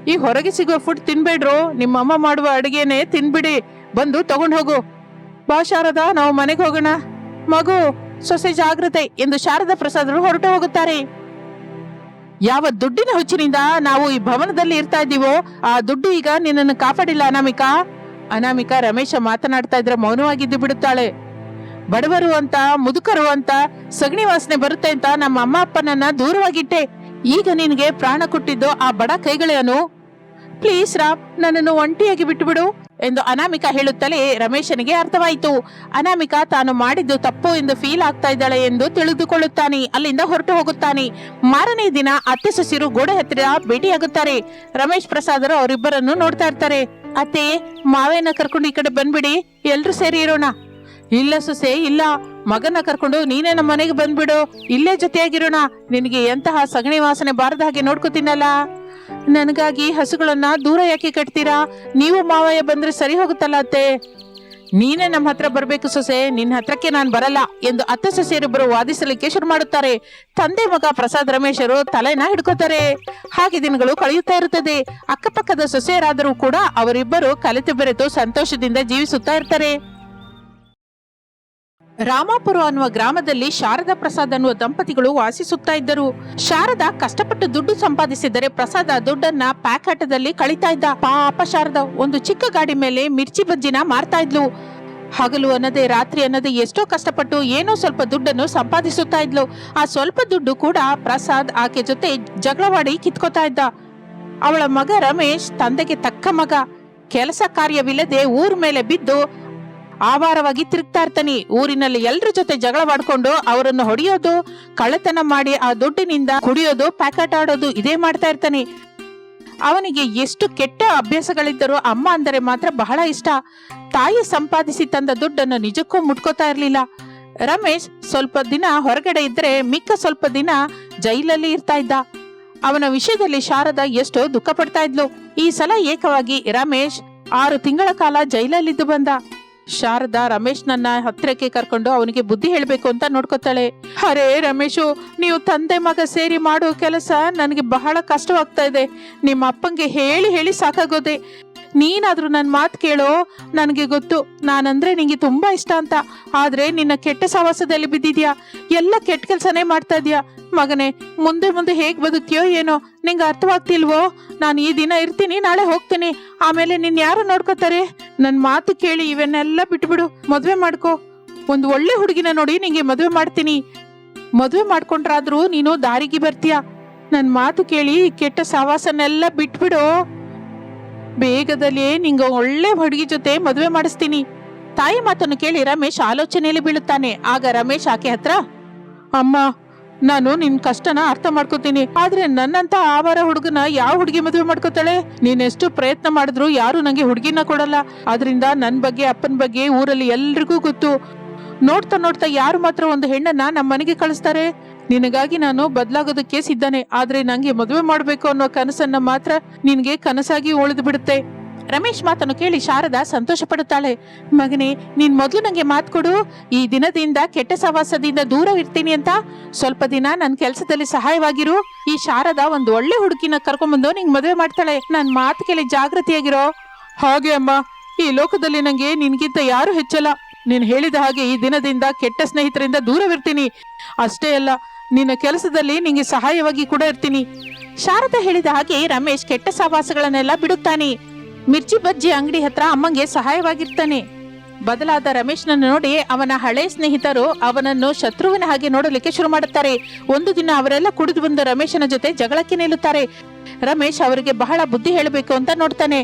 ಈ ಹೊರಗೆ ಸಿಗುವ ಫುಡ್ ತಿನ್ಬೇಡ್ರು. ನಿಮ್ಮಮ್ಮ ಮಾಡುವ ಅಡಿಗೆನೆ ತಿನ್ಬಿಡಿ. ಬಂದು ತಗೊಂಡು ಹೋಗು. ಬಾ ಶಾರದಾ, ನಾವು ಮನೆಗೆ ಹೋಗೋಣ. ಮಗು ಸೊಸೆ ಜಾಗ್ರತೆ ಎಂದು ಶಾರದಾ ಪ್ರಸಾದರು ಹೊರಟು ಹೋಗುತ್ತಾರೆ. ಯಾವ ದುಡ್ಡಿನ ಹುಚ್ಚಿನಿಂದ ನಾವು ಈ ಭವನದಲ್ಲಿ ಇರ್ತಾ ಇದ್ದೀವೋ, ಆ ದುಡ್ಡು ಈಗ ನಿನ್ನನ್ನು ಕಾಪಾಡಿಲ್ಲ ಅನಾಮಿಕಾ. ಅನಾಮಿಕಾ ರಮೇಶ ಮಾತನಾಡ್ತಾ ಇದ್ರೆ ಮೌನವಾಗಿದ್ದು ಬಿಡುತ್ತಾಳೆ. ಬಡವರು ಅಂತ, ಮುದುಕರು ಅಂತ, ಸಗಣಿ ವಾಸನೆ ಬರುತ್ತೆ ಅಂತ ನಮ್ಮ ಅಮ್ಮ ಅಪ್ಪನನ್ನ ದೂರವಾಗಿಟ್ಟೆ. ಈಗ ನಿನಗೆ ಪ್ರಾಣ ಕೊಟ್ಟಿದ್ದು ಆ ಬಡ ಕೈಗಳೇನು? ಪ್ಲೀಸ್ ರಾಮ್, ನನ್ನನ್ನು ಒಂಟಿಯಾಗಿ ಬಿಟ್ಟುಬಿಡು ಎಂದು ಅನಾಮಿಕಾ ಹೇಳುತ್ತಲೇ ರಮೇಶನಿಗೆ ಅರ್ಥವಾಯಿತು. ಅನಾಮಿಕಾ ತಾನು ಮಾಡಿದ್ದು ತಪ್ಪು ಎಂದು ಫೀಲ್ ಆಗ್ತಾ ಇದ್ದಾಳೆ ಎಂದು ತಿಳಿದುಕೊಳ್ಳುತ್ತಾನೆ. ಅಲ್ಲಿಂದ ಹೊರಟು ಹೋಗುತ್ತಾನೆ. ಮಾರನೇ ದಿನ ಅತ್ತೆ ಸೊಸಿರು ಗೋಡೆ ಹತ್ತಿರ ಭೇಟಿಯಾಗುತ್ತಾರೆ. ರಮೇಶ್ ಪ್ರಸಾದರು ಅವರಿಬ್ಬರನ್ನು ನೋಡ್ತಾ ಇರ್ತಾರೆ. ಅತ್ತೆ ಮಾವೇನ ಕರ್ಕೊಂಡು ಈ ಕಡೆ ಬಂದ್ಬಿಡಿ. ಎಲ್ರು ಸೇರಿ ಇರೋಣ. ಇಲ್ಲ ಸೊಸೆ, ಇಲ್ಲ. ಮಗನ ಕರ್ಕೊಂಡು ನೀನೇ ನಮ್ಮ ಮನೆಗೆ ಬಂದ್ಬಿಡು. ಇಲ್ಲೇ ಜೊತೆಯಾಗಿರೋಣ. ನಿನಗೆ ಎಂತಹ ಸಗಣಿ ವಾಸನೆ ಬಾರದ ಹಾಗೆ ನೋಡ್ಕೋತೀನಲ್ಲ? ನನಗಾಗಿ ಹಸುಗಳನ್ನ ದೂರ ಯಾಕೆ ಕಟ್ತೀರಾ? ನೀವು ಮಾವಯ್ಯ ಬಂದ್ರೆ ಸರಿ ಹೋಗುತ್ತಲ್ಲ ಅತ್ತೆ. ನೀನೇ ನಮ್ಮ ಹತ್ರ ಬರಬೇಕು ಸೊಸೆ, ನಿನ್ನ ಹತ್ರಕ್ಕೆ ನಾನು ಬರಲ್ಲ ಎಂದು ಅತ್ತ ಸೊಸೆಯರಿಬ್ಬರು ವಾದಿಸಲಿಕ್ಕೆ ಶುರು ಮಾಡುತ್ತಾರೆ. ತಂದೆ ಮಗ ಪ್ರಸಾದ್ ರಮೇಶರು ತಲೆನ ಹಿಡ್ಕೋತಾರೆ. ಹಾಗೆ ದಿನಗಳು ಕಳೆಯುತ್ತಾ ಇರುತ್ತದೆ. ಅಕ್ಕಪಕ್ಕದ ಸೊಸೆಯರಾದರೂ ಕೂಡ ಅವರಿಬ್ಬರು ಕಲಿತು ಬೆರೆತು ಸಂತೋಷದಿಂದ ಜೀವಿಸುತ್ತಾ ಇರ್ತಾರೆ. ರಾಮಾಪುರ ಅನ್ನುವ ಗ್ರಾಮದಲ್ಲಿ ಶಾರದಾ ಪ್ರಸಾದ್ ಅನ್ನುವ ದಂಪತಿಗಳು ವಾಸಿಸುತ್ತಾ ಇದ್ದರು. ಶಾರದಾ ಕಷ್ಟಪಟ್ಟು ದುಡ್ಡು ಸಂಪಾದಿಸಿದರೆ ಪ್ರಸಾದ ದುಡ್ಡನ್ನ ಪ್ಯಾಕಾಟದಲ್ಲಿ ಕಳಿತಾ ಇದ್ದ. ಪಾಪ ಶಾರದಾ, ಒಂದು ಚಿಕ್ಕ ಗಾಡಿ ಮೇಲೆ ಮಿರ್ಚಿ ಬಜ್ಜಿನ ಮಾರ್ತಾ ಇದ್ಲು. ಹಗಲು ಅನ್ನದೇ, ರಾತ್ರಿ ಅನ್ನದೇ ಎಷ್ಟೋ ಕಷ್ಟಪಟ್ಟು ಏನೋ ಸ್ವಲ್ಪ ದುಡ್ಡನ್ನು ಸಂಪಾದಿಸುತ್ತಾ ಇದ್ಲು. ಆ ಸ್ವಲ್ಪ ದುಡ್ಡು ಕೂಡ ಪ್ರಸಾದ್ ಆಕೆ ಜೊತೆ ಜಗಳವಾಡಿ ಕಿತ್ಕೋತಾ ಇದ್ದ. ಅವಳ ಮಗ ರಮೇಶ್, ತಂದೆಗೆ ತಕ್ಕ ಮಗ. ಕೆಲಸ ಕಾರ್ಯವಿಲ್ಲದೆ ಊರ್ ಮೇಲೆ ಬಿದ್ದು ಆವಾರವಾಗಿ ತಿರುಗ್ತಾ ಇರ್ತಾನೆ ಊರಿನಲ್ಲಿ ಎಲ್ರ ಜೊತೆ ಜಗಳವಾಡ್ಕೊಂಡು ಅವರನ್ನು ಹೊಡೆಯೋದು, ಕಳ್ಳತನ ಮಾಡಿ ಆ ದುಡ್ಡಿನಿಂದ ಕುಡಿಯೋದು, ಪ್ಯಾಕೆಟ್ ಆಡೋದು, ಇದೇ ಮಾಡ್ತಾ ಇರ್ತಾನೆ ಅವನಿಗೆ ಎಷ್ಟು ಕೆಟ್ಟ ಅಭ್ಯಾಸಗಳಿದ್ದರೂ ಅಮ್ಮ ಅಂದರೆ ಮಾತ್ರ ಬಹಳ ಇಷ್ಟ. ತಾಯಿ ಸಂಪಾದಿಸಿ ತಂದ ದುಡ್ಡನ್ನು ನಿಜಕ್ಕೂ ಮುಟ್ಕೋತಾ ಇರಲಿಲ್ಲ ರಮೇಶ್ ಸ್ವಲ್ಪ ದಿನ ಹೊರಗಡೆ ಇದ್ರೆ ಮಿಕ್ಕ ಸ್ವಲ್ಪ ದಿನ ಜೈಲಲ್ಲಿ ಇರ್ತಾ ಇದ್ದ ಅವನ ವಿಷಯದಲ್ಲಿ ಶಾರದಾ ಎಷ್ಟೋ ದುಃಖ ಪಡ್ತಾ ಇದ್ಲು ಈ ಸಲ ಏಕವಾಗಿ ರಮೇಶ್ ಆರು ತಿಂಗಳ ಕಾಲ ಜೈಲಲ್ಲಿದ್ದು ಬಂದ. ಶಾರದಾ ರಮೇಶ್ ನನ್ನ ಹತ್ತಿರಕ್ಕೆ ಕರ್ಕೊಂಡು ಅವನಿಗೆ ಬುದ್ಧಿ ಹೇಳಬೇಕು ಅಂತ ನೋಡ್ಕೊತಾಳೆ. ಅರೇ ರಮೇಶು, ನೀವು ತಂದೆ ಮಗ ಸೇರಿ ಮಾಡೋ ಕೆಲಸ ನನಗೆ ಬಹಳ ಕಷ್ಟವಾಗ್ತಾ ಇದೆ. ನಿಮ್ಮ ಅಪ್ಪಂಗೆ ಹೇಳಿ ಹೇಳಿ ಸಾಕಾಗೋದೆ. ನೀನಾದ್ರೂ ನನ್ನ ಮಾತು ಕೇಳೋ? ನನಗೆ ಗೊತ್ತು. ನಾನಂದ್ರೆ ನಿಂಗೆ ತುಂಬಾ ಇಷ್ಟ ಅಂತ. ಆದ್ರೆ ನಿನ್ನ ಕೆಟ್ಟ ಸವಾಸದಲ್ಲಿ ಬಿದ್ದಿದ್ಯಾ? ಎಲ್ಲ ಕೆಟ್ಟ ಕೆಲಸನೇ ಮಾಡ್ತಾ ಇದೀಯಾ? ಮಗನೇ, ಮುಂದೆ ಮುಂದೆ ಹೇಗ್ ಬದುಕ್ತೀಯೋ ಏನೋ? ನಿಂಗೆ ಅರ್ಥವಾಗ್ತಿಲ್ವೋ? ನಾನು ಈ ದಿನ ಇರ್ತೀನಿ, ನಾಳೆ ಹೋಗ್ತೀನಿ. ಆಮೇಲೆ ನಿನ್ನ ಯಾರು ನೋಡ್ಕೋತಾರೆ? ನನ್ನ ಮಾತು ಕೇಳಿ ಇವನ್ನೆಲ್ಲ ಬಿಟ್ಬಿಡು. ಮದುವೆ ಮಾಡ್ಕೋ. ಒಂದು ಒಳ್ಳೆ ಹುಡುಗಿನ ನೋಡಿ ನಿಂಗೆ ಮದುವೆ ಮಾಡ್ತೀನಿ. ಮದುವೆ ಮಾಡ್ಕೊಂಡ್ರಾದ್ರೂ ನೀನು ದಾರಿಗೆ ಬರ್ತೀಯ? ನನ್ನ ಮಾತು ಕೇಳಿ ಕೆಟ್ಟ ಸಹವಾಸನೆಲ್ಲ ಬಿಟ್ಬಿಡು. ಬೇಗದಲ್ಲಿ ನಿಂಗೆ ಒಳ್ಳೆ ಹುಡುಗಿ ಜೊತೆ ಮದುವೆ ಮಾಡಿಸ್ತೀನಿ. ತಾಯಿ ಮಾತನ್ನು ಕೇಳಿ ರಮೇಶ್ ಆಲೋಚನೆಯಲ್ಲಿ ಬೀಳುತ್ತಾನೆ. ಆಗ ರಮೇಶ್ ಆಕೆ ಹತ್ರ, ಅಮ್ಮ, ನಾನು ನಿನ್ ಕಷ್ಟನ ಅರ್ಥ ಮಾಡ್ಕೋತೀನಿ. ಆದ್ರೆ ನನ್ನಂತ ಆವಾರ ಹುಡುಗನ ಯಾವ ಹುಡುಗಿ ಮದುವೆ ಮಾಡ್ಕೋತಾಳೆ? ನೀನೆಷ್ಟು ಪ್ರಯತ್ನ ಮಾಡಿದ್ರು ಯಾರು ನಂಗೆ ಹುಡುಗಿನ ಕೊಡಲ್ಲ. ಆದ್ರಿಂದ ನನ್ ಬಗ್ಗೆ, ಅಪ್ಪನ ಬಗ್ಗೆ ಊರಲ್ಲಿ ಎಲ್ರಿಗೂ ಗೊತ್ತು. ನೋಡ್ತಾ ನೋಡ್ತಾ ಯಾರು ಮಾತ್ರ ಒಂದು ಹೆಣ್ಣನ್ನ ನಮ್ಮ ಮನೆಗೆ ಕಳಿಸ್ತಾರೆ? ನಿನಗಾಗಿ ನಾನು ಬದಲಾಗೋದಕ್ಕೆ ಸಿದ್ಧನೆ, ಆದ್ರೆ ನಂಗೆ ಮದುವೆ ಮಾಡ್ಬೇಕು ಅನ್ನೋ ಕನಸನ್ನ ಮಾತ್ರ ನಿನ್ಗೆ ಕನಸಾಗಿ ಉಳಿದು ಬಿಡುತ್ತೆ. ರಮೇಶ್ ಮಾತನ್ನು ಕೇಳಿ ಶಾರದಾ ಸಂತೋಷ ಪಡುತ್ತಾಳೆ ಮಗನೇ, ನೀನ್ ಮೊದಲು ನಂಗೆ ಮಾತು ಕೊಡು. ಈ ದಿನದಿಂದ ಕೆಟ್ಟ ಸವಾಸದಿಂದ ದೂರ ಇರ್ತೀನಿ ಅಂತ. ಸ್ವಲ್ಪ ದಿನ ನನ್ನ ಕೆಲಸದಲ್ಲಿ ಸಹಾಯವಾಗಿರು. ಈ ಶಾರದಾ ಒಂದು ಒಳ್ಳೆ ಹುಡುಗಿನ ಕರ್ಕೊಂಡ್ಬಂದು ನಿಂಗೆ ಮದುವೆ ಮಾಡ್ತಾಳೆ. ನನ್ ಮಾತು ಕೇಳಿ ಜಾಗೃತಿಯಾಗಿರೋ ಹಾಗೆ ಅಮ್ಮ, ಈ ಲೋಕದಲ್ಲಿ ನಂಗೆ ನಿನ್ಗಿಂತ ಯಾರು ಹೆಚ್ಚಲ್ಲ. ನೀನ್ ಹೇಳಿದ ಹಾಗೆ ಈ ದಿನದಿಂದ ಕೆಟ್ಟ ಸ್ನೇಹಿತರಿಂದ ದೂರವಿರ್ತೀನಿ. ಅಷ್ಟೇ ಅಲ್ಲ ನಿನ್ನ ಕೆಲಸದಲ್ಲಿ ನಿಂಗೆ ಸಹಾಯವಾಗಿ ಕೂಡ ಇರ್ತೀನಿ. ಶಾರದಾ ಹೇಳಿದ ಹಾಗೆ ರಮೇಶ್ ಕೆಟ್ಟ ಸಹವಾಸಗಳನ್ನೆಲ್ಲ ಬಿಡುತ್ತಾನೆ. ಮಿರ್ಚಿ ಬಜ್ಜಿ ಅಂಗಡಿ ಹತ್ರ ಅಮ್ಮಂಗೆ ಸಹಾಯವಾಗಿರ್ತಾನೆ. ಬದಲಾದ ರಮೇಶ್ನನ್ನು ನೋಡಿ ಅವನ ಹಳೆ ಸ್ನೇಹಿತರು ಅವನನ್ನು ಶತ್ರುವಿನ ಹಾಗೆ ನೋಡಲಿಕ್ಕೆ ಶುರು ಮಾಡುತ್ತಾರೆ. ಒಂದು ದಿನ ಅವರೆಲ್ಲ ಕುಡಿದು ಬಂದು ರಮೇಶನ ಜೊತೆ ಜಗಳಕ್ಕೆ ನಿಲ್ಲುತ್ತಾರೆ. ರಮೇಶ್ ಅವರಿಗೆ ಬಹಳ ಬುದ್ಧಿ ಹೇಳಬೇಕು ಅಂತ ನೋಡ್ತಾನೆ.